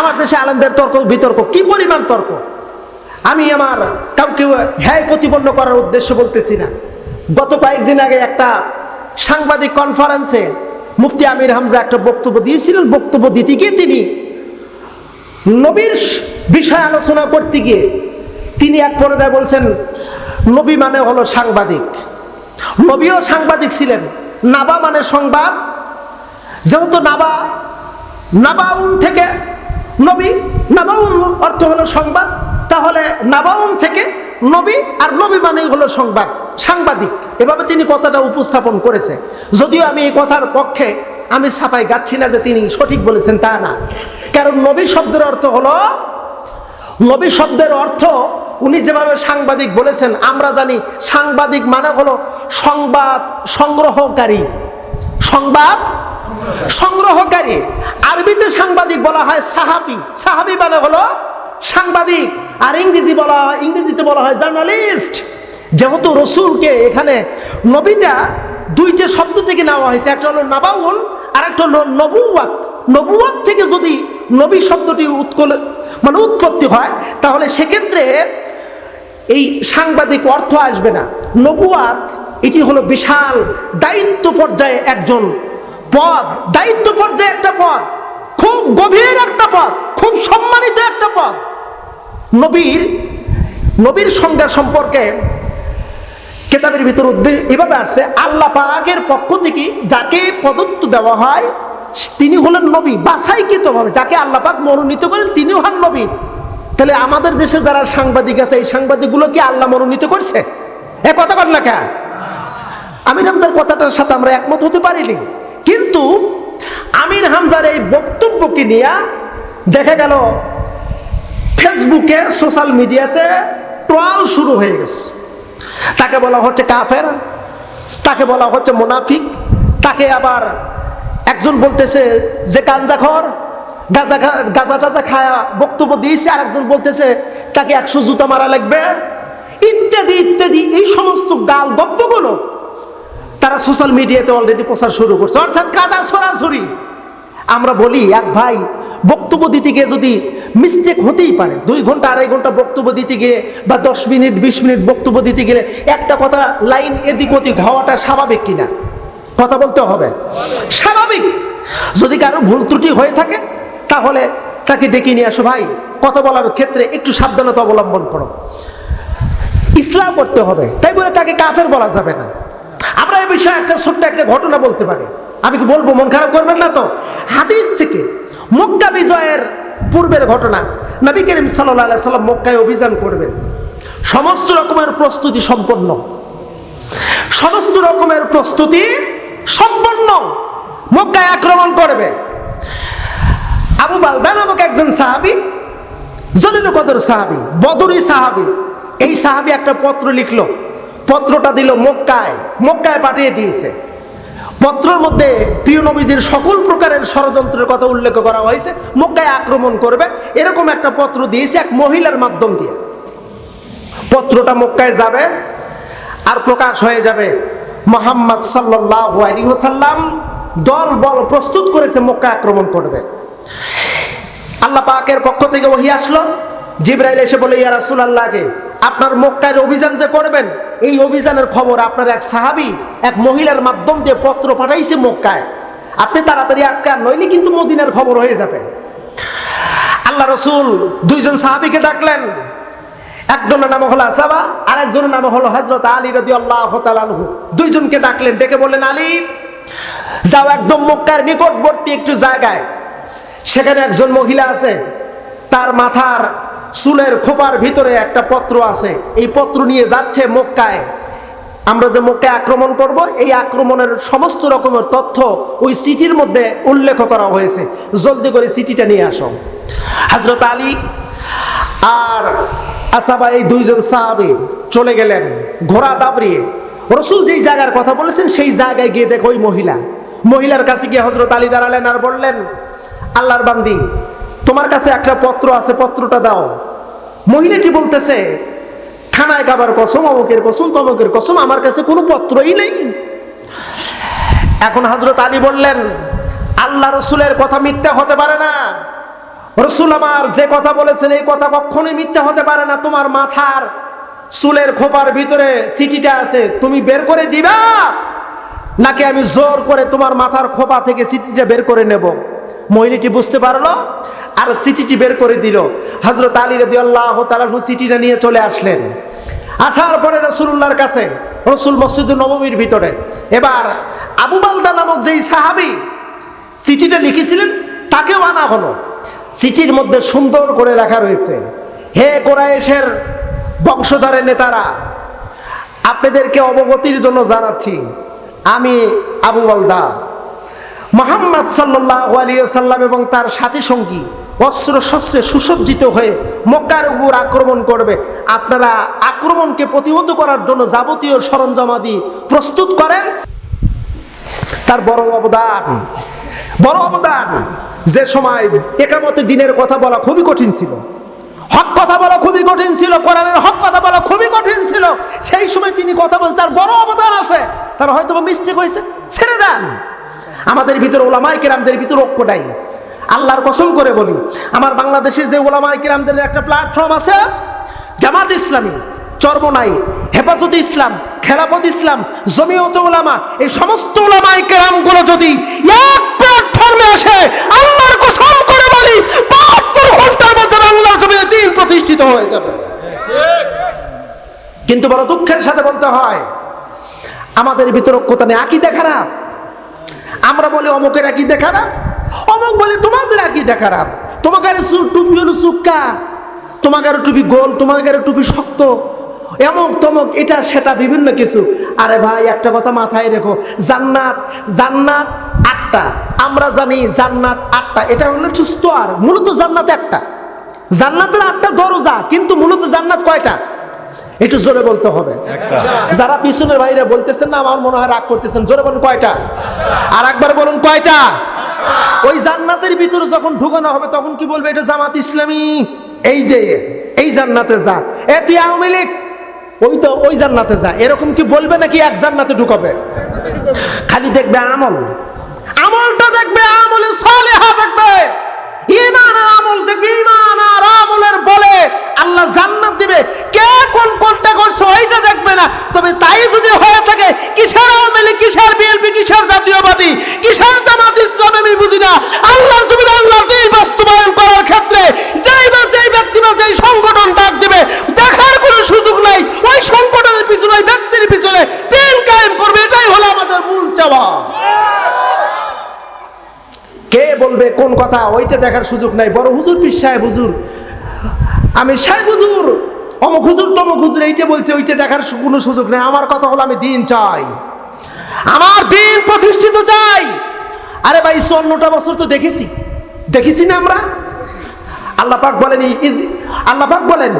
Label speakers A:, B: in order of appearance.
A: আমার দেশে আলেমদের তর্ক, বিতর্ক, কি পরিমাণ তর্ক? আমি আমার কাউকে হ্যায় প্রতিপন্ন করার উদ্দেশ্য বলতেছি না। গত কয়েকদিন আগে একটা সাংবাদিক কনফারেন্সে মুফতি আমির হামজা একটা বক্তব্য দিয়েছিলেন। বক্তব্য দিতে গিয়ে তিনি নবীর বিষয়ে আলোচনা করতে গিয়ে তিনি এক পর্যায়ে বলছেন, নবী মানে হলো সাংবাদিক। নবীও সাংবাদিক ছিলেন। নাবা মানে সংবাদ। যেহেতু নাবা, নাবাউন থেকে নবী, নাবাউন অর্থ হলো সংবাদ। তাহলে নাবাউন থেকে নবী আর নবী মানেই হলো সংবাদ, সাংবাদিক। এভাবে তিনি কথাটা উপস্থাপন করেছে। যদিও আমি এই কথার পক্ষে আমি ছাপাই গাচ্ছি না যে তিনি সঠিক বলেছেন তা না। কারণ নবী শব্দের অর্থ হলো, নবী শব্দের অর্থ উনি যেভাবে সাংবাদিক বলেছেন, আমরা জানি সাংবাদিক মানে হলো সংবাদ সংগ্রহকারী। সংবাদ সংগ্রহকারী। আরবিতে সাংবাদিক বলা হয় সাহাবি। সাহাবি মানে হলো সাংবাদিক। আর ইংরেজি বলা হয় ইংরেজিতে বলা হয় জার্নালিস্ট। যেহেতু রসুলকে এখানে নবীটা দুইটা শব্দ থেকে নেওয়া হয়েছে, একটা হলো নাবাউন আর একটা হলো নবুয়াত নবুয়াত থেকে যদি নবী শব্দটি উৎকল মানে উৎপত্তি হয়, তাহলে সেক্ষেত্রে এই সাংবাদিক অর্থ আসবে না। নবুয়াত এটি হলো বিশাল দায়িত্ব পর্যায়ে একজন পদ দায়িত্ব পর্যায়ে একটা পদ খুব গভীর একটা পদ খুব সম্মানিত একটা পদ নবীর নবীর সংজ্ঞা সম্পর্কে কেতাবের ভিতর উদ্দেশ্য এভাবে আসছে, আল্লাহ পাকের পক্ষ থেকে যাকে পদত্ব দেওয়া হয়, তিনি হলেন নবী, বাছাইকৃতভাবে যাকে আল্লাহ পাক মনোনীত করেন, তিনিও হন নবী। তাহলে আমাদের দেশে যারা সাংবাদিক আছে, এই সাংবাদিকগুলো কি আল্লাহ মনোনীত করছে? এ কথা কর না কে আমির হামজার কথাটার সাথে আমরা একমত হতে পারিনি। কিন্তু আমির হামজার এই বক্তব্যকে নিয়ে দেখা গেল, ফেসবুকে, সোশ্যাল মিডিয়াতে ট্রল শুরু হয়ে গেছে। তাকে বলা হচ্ছে কাফের, তাকে বলা হচ্ছে মুনাফিক, তাকে আবার একজন বলতেছে যে গাঞ্জাখর গাজা গাজা টাজা খায়া বক্তব্য দিয়েছে আর একজন বলতেছে তাকে একশো জুতা মারা লাগবে। ইত্যাদি ইত্যাদি, এই সমস্ত গাল গপ্পগুলো তারা সোশ্যাল মিডিয়াতে অলরেডি প্রচার শুরু করছে। অর্থাৎ কাদা সরাসরি। আমরা বলি, এক ভাই বক্তব্য দিতে গিয়ে যদি মিস্টেক হতেই পারে, দুই ঘণ্টা আড়াই ঘণ্টা বক্তব্য দিতে গিয়ে বা দশ মিনিট, বিশ মিনিট বক্তব্য দিতে গেলে একটা কথা লাইন এদিক ওদিক হওয়াটা স্বাভাবিক কিনা? কথা বলতে হবে। স্বাভাবিক। যদি কারও ভুল ত্রুটি হয়ে থাকে, তাহলে তাকে ডেকে নিয়ে আসো ভাই। কথা বলার ক্ষেত্রে একটু সাবধানতা অবলম্বন করো। ইসলাম করতে হবে। তাই বলে তাকে কাফের বলা যাবে না। বিষয়ে একটা ছোট্ট একটা ঘটনা বলতে পারি। আমি কি বলব? মন খারাপ করবেন না তো? হাদিস থেকে মক্কা বিজয়ের পূর্বের ঘটনা। নবী করিম সাল্লাহ সাল্লাম মক্কায় অভিযান করবেন। সমস্ত রকমের প্রস্তুতি সম্পন্ন। সমস্ত রকমের প্রস্তুতি সম্পন্ন। মক্কায় আক্রমণ করবে। আবু বালদা নামক একজন সাহাবি জলিল কদর সাহাবি, বদরি সাহাবি, এই সাহাবি একটা পত্র লিখলো। পত্রটা দিল মক্কায় মক্কায় পাঠিয়ে দিয়েছে। পত্রের মধ্যে প্রিয় নবীজির সকল প্রকারের ষড়যন্ত্রের কথা উল্লেখ করা হয়েছে। মক্কায় আক্রমণ করবে, এরকম একটা পত্র দিয়েছে এক মহিলার মাধ্যম দিয়ে। পত্রটা মক্কায় যাবে আর প্রকাশ হয়ে যাবে। মোহাম্মদ সাল্লাহ আলী হোসাল্লাম দল বল প্রস্তুত করেছে মক্কা আক্রমণ করবে। আল্লাহ পাকের পক্ষ থেকে ওহি আসলো। জিব্রাইল এসে বলে, ইয়া রাসুল আল্লাহকে আপনার মক্কার অভিযান যে করবেন, এই অভিযানের খবর আপনার এক সাহাবি এক মহিলার মাধ্যম দিয়ে পত্র পাঠাইছে মক্কায়। আপনি তাড়াতাড়ি আটকান নইলে কিন্তু মদিনার খবর হয়ে যাবে। আল্লাহ রসুল দুইজন সাহাবিকে ডাকলেন। একজনের নাম হলো আসাবা আর একজনের নাম হলো হজরত আলী রদি আল্লাহ তালানহু দুইজনকে ডাকলেন, ডেকে বললেন, আলী, যাও একদম মক্কার নিকটবর্তী একটু জায়গায়। সেখানে একজন মহিলা আছে, তার মাথার চুলের খোপার ভিতরে একটা পত্র আছে। এই পত্র নিয়ে যাচ্ছে মক্কায়। আমরা যে মক্কায় আক্রমণ করব, এই আক্রমণের সমস্ত রকমের তথ্য ওই চিঠির মধ্যে উল্লেখ করা হয়েছে। জলদি করে চিঠিটা নিয়ে আসো। হজরত আলী আর আসাবা এই দুইজন সাহাবি চলে গেলেন ঘোড়া দাবড়িয়ে। রসুল যেই জায়গার কথা বলেছেন, সেই জায়গায় গিয়ে দেখো ওই মহিলা। মহিলার কাছে গিয়ে হজরত আলী দাঁড়ালেন আর বললেন, আল্লাহর বান্দি তোমার কাছে একটা পত্র আছে, পত্রটা দাও। মহিলাটি বলতেছে? খানায় খাবার কসম, অমুকের কসম, তমুকের কসম, আমার কাছে কোনো পত্রই নেই। এখন হজরত আলী বললেন, আল্লাহ রসুলের কথা মিথ্যা হতে পারে না। রসুল আমার যে কথা বলেছেন, এই কথা কখনোই মিথ্যা হতে পারে না। তোমার মাথার চুলের খোপার ভিতরে সিটিটা আছে, তুমি বের করে দিবা, নাকি আমি জোর করে তোমার মাথার খোপা থেকে সিটিটা বের করে নেব? মহিলাটি বুঝতে পারল আর সিটিটি বের করে দিল। হজরত আলী রদি আল্লাহ তালু সিটিটা নিয়ে চলে আসলেন। আসার পরে রসুল্লাহর কাছে, রসুল মসজিদুল নবমীর ভিতরে, এবার আবু বালদা নামক যেই সাহাবি চিঠিটা লিখেছিলেন, তাকেও আনা হলো। চিঠির মধ্যে সুন্দর করে লেখা রয়েছে, হে কোরআশের বংশধরের নেতারা, আপনাদেরকে অবগতির জন্য জানাচ্ছি, আমি আবু বলদা। মোহাম্মদ সাল্লাহ আলিয়াল্লাম এবং তার সাথী সঙ্গী অস্ত্র শস্ত্রে সুসজ্জিত হয়ে মক্কার উপর আক্রমণ করবে। আপনারা আক্রমণকে প্রতিহত করার জন্য যাবতীয় সরঞ্জামাদি প্রস্তুত করেন। তার বড় অবদান বড় অবদান, যে সময় একামতে দিনের কথা বলা খুবই কঠিন ছিল। হক কথা বলা খুবই কঠিন ছিল, কোরআনের হক কথা বলা খুবই কঠিন ছিল। সেই সময় তিনি কথা বলেন, তার বড় অবদান আছে। তার হয়তো মিস্টেক হয়েছে। ছেড়ে দেন। আমাদের ভিতরে ওলামাই কেরামদের ভিতরে ঐক্য নাই। আল্লাহর কসম করে বলি, আমার বাংলাদেশের যে ওলামাই কেরামদের একটা প্ল্যাটফর্ম আছে, জামাত ইসলামী চর্ম নাই হেফাজত ইসলাম, খেলাফত ইসলাম, জমিয়ত ওলামা, এই সমস্ত ওলামাই কেরামগুলো যদি এক প্ল্যাটফর্মে আসে, আল্লাহর কসম করে বলি, বাহাত্তর ঘণ্টার মধ্যে বাংলার জমিতে দিন প্রতিষ্ঠিত হয়ে যাবে। কিন্তু বড় দুঃখের সাথে বলতে হয়, আমাদের ভিতর নেই। আকিদা খারাপ। আমরা বলি, অমুকের আকিদা খারাপ অমুক বলে, তোমাদের আকিদা খারাপ তোমাদের টুপি হলো সুক্কা। তোমাদের টুপি গোল তোমাদের টুপি শক্ত। এমক তমক, এটা, সেটা, বিভিন্ন কিছু। আরে ভাই, একটা কথা মাথায় রেখো। জান্নাত জান্নাত আটটা। আমরা জানি জান্নাত আটটা। এটা হলো সুস্থ আর মূলত জান্নাত একটা। জান্নাতের আটটা দরজা, কিন্তু মূলত জান্নাত কয়টা? একটু জোরে বলতে হবে। যারা পিছনের বাইরে বলতেছেন না আমার মনে হয় রাগ করতেছেন। জোরে বলুন কয়টা? আর একবার বলুন কয়টা? ওই জান্নাতের ভিতরে যখন ঢুকানো হবে তখন কি বলবে? এটা জামাত ইসলামী। এই যে এই জান্নাতে যা। এ তুই আওয়ামী লীগ? ওই তো ওই জান্নাতে যা। এরকম কি বলবে নাকি এক জান্নাতে ঢুকাবে? খালি দেখবে আমল। আমলটা দেখবে আমলে সালেহা দেখবে। ইমান আর আমল দেখবে ইমান আর আমলের বলে আল্লাহ জান্নাত দিবে কে কোন কোনটা করছে ওইটা দেখবে না তবে তাই যদি হয়ে থাকে কিসের আওয়ামী লীগ কিসের বিএনপি কিসের জাতীয় পার্টি কিসের জামাত ইসলাম আমি বুঝি না আল্লাহর তুমি আল্লাহর দিন বাস্তবায়ন করার ক্ষেত্রে যেই বা যেই ব্যক্তি বা যেই সংগঠন ডাক দিবে দেখার কোনো সুযোগ নাই ওই সংগঠনের পিছনে ওই ব্যক্তির পিছনে দিন কায়েম করবে এটাই হলো আমাদের মূল চাওয়া কে বলবে কোন কথা ওইটা দেখার সুযোগ নাই। বড় হুজুর পীর সাহেব, হুজুর। আমি সাহেব, হুজুর। অমুক হুজুর, তমুক হুজুর, এইটা বলছে, ওইটা দেখার কোনো সুযোগ নাই। আমার কথা হলো, আমি দিন চাই। আমার দিন প্রতিষ্ঠিত চাই। আরে ভাই স্বর্ণটা বছর তো দেখেছি। দেখেছি না আমরা? আল্লাহ পাক বলেন আল্লাহ পাক বলেন